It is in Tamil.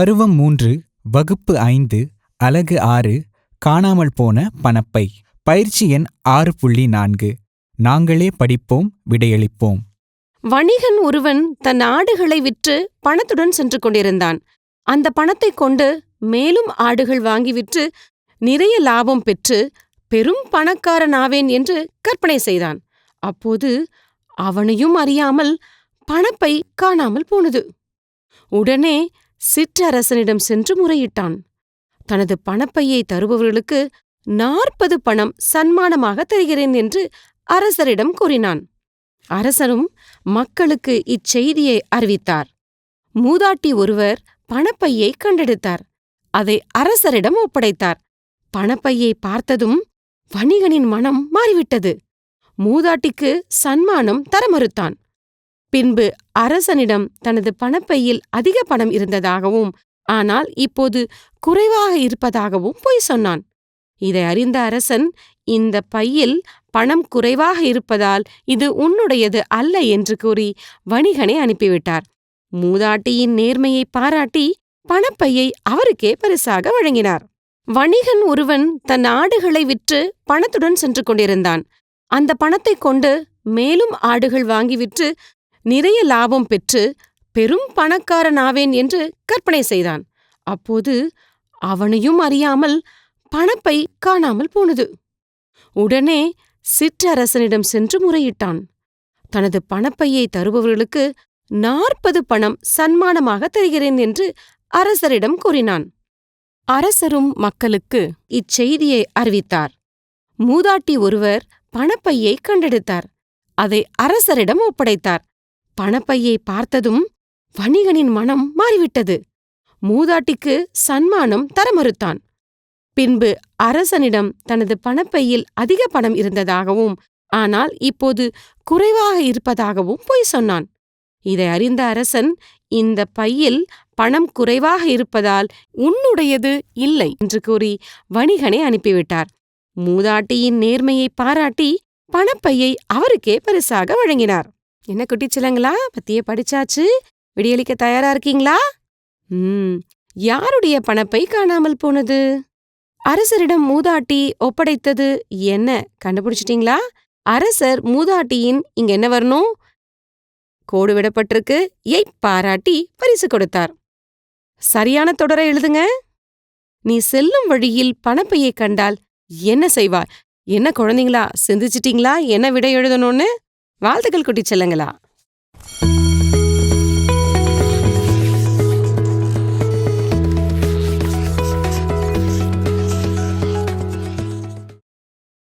பருவம் மூன்று வகுப்பு ஐந்து அலகு ஆறு காணாமல் போன பணப்பை. பயிற்சி எண் ஆறு புள்ளி நான்கு. நாங்களே படிப்போம் விடையளிப்போம். வணிகன் ஒருவன் தன் ஆடுகளை விற்று பணத்துடன் சென்று கொண்டிருந்தான். அந்த பணத்தைக் கொண்டு மேலும் ஆடுகள் வாங்கி விற்று நிறைய லாபம் பெற்று பெரும் பணக்காரனாவேன் என்று கற்பனை செய்தான். அப்போது அவனையும் அறியாமல் பணப்பை காணாமல் போனது. உடனே சிற்றரசனிடம் சென்று முறையிட்டான். தனது பணப்பையை தருபவர்களுக்கு நாற்பது பணம் சன்மானமாக தருகிறேன் என்று அரசரிடம் கூறினான். அரசரும் மக்களுக்கு இச்செய்தியை அறிவித்தார். மூதாட்டி ஒருவர் பணப்பையை கண்டெடுத்தார். அதை அரசரிடம் ஒப்படைத்தார். பணப்பையை பார்த்ததும் வணிகனின் மனம் மாறிவிட்டது. மூதாட்டிக்கு சன்மானம் தர மறுத்தான். பின்பு அரசனிடம் தனது பணப்பையில் அதிக பணம் இருந்ததாகவும் ஆனால் இப்போது குறைவாக இருப்பதாகவும் பொய் சொன்னான். இதை அறிந்த அரசன் இந்த பையில் பணம் குறைவாக இருப்பதால் இது உன்னுடையது அல்ல என்று கூறி வணிகனை அனுப்பிவிட்டார். மூதாட்டியின் நேர்மையை பாராட்டி பணப்பையை அவருக்கே பரிசாக வழங்கினார். வணிகன் ஒருவன் தன் ஆடுகளை விற்று பணத்துடன் சென்று கொண்டிருந்தான். அந்த பணத்தைக் கொண்டு மேலும் ஆடுகள் வாங்கி விற்று நிறைய லாபம் பெற்று பெரும் பணக்காரனாவேன் என்று கற்பனை செய்தான். அப்போது அவனையும் அறியாமல் பணப்பை காணாமல் போனது. உடனே சிற்றரசனிடம் சென்று முறையிட்டான். தனது பணப்பையை தருபவர்களுக்கு நாற்பது பணம் சன்மானமாக தருகிறேன் என்று அரசரிடம் கூறினான். அரசரும் மக்களுக்கு இச்செய்தியை அறிவித்தார். மூதாட்டி ஒருவர் பணப்பையை கண்டெடுத்தார். அதை அரசரிடம் ஒப்படைத்தார். பணப்பையை பார்த்ததும் வணிகனின் மனம் மாறிவிட்டது. மூதாட்டிக்கு சன்மானம் தர மறுத்தான். பின்பு அரசனிடம் தனது பணப்பையில் அதிக பணம் இருந்ததாகவும் ஆனால் இப்போது குறைவாக இருப்பதாகவும் பொய் சொன்னான். இதை அறிந்த அரசன் இந்த பையில் பணம் குறைவாக இருப்பதால் உன்னுடையது இல்லை என்று கூறி வணிகனை அனுப்பிவிட்டார். மூதாட்டியின் நேர்மையை பாராட்டி பணப்பையை அவருக்கே பரிசாக வழங்கினார். என்ன குட்டிச்சிலங்களா? பத்தியே படிச்சாச்சு. விடியளிக்க தயாரா இருக்கீங்களா? ம். யாருடைய பணப்பை காணாமல் போனது? அரசரிடம் மூதாட்டி ஒப்படைத்தது என்ன? கண்டுபிடிச்சிட்டீங்களா? அரசர் மூதாட்டியின் இங்க என்ன வரணும்? கோடு விடப்பட்டிருக்கு. எய் பாராட்டி பரிசு கொடுத்தார். சரியான தொடரை எழுதுங்க. நீ செல்லும் வழியில் பணப்பையை கண்டால் என்ன செய்வாய்? என்ன குழந்தைங்களா? சிந்திச்சிட்டீங்களா? என்ன விடை எழுதணும்னு? வாழ்த்துக்கள் குட்டி செல்லுங்களா?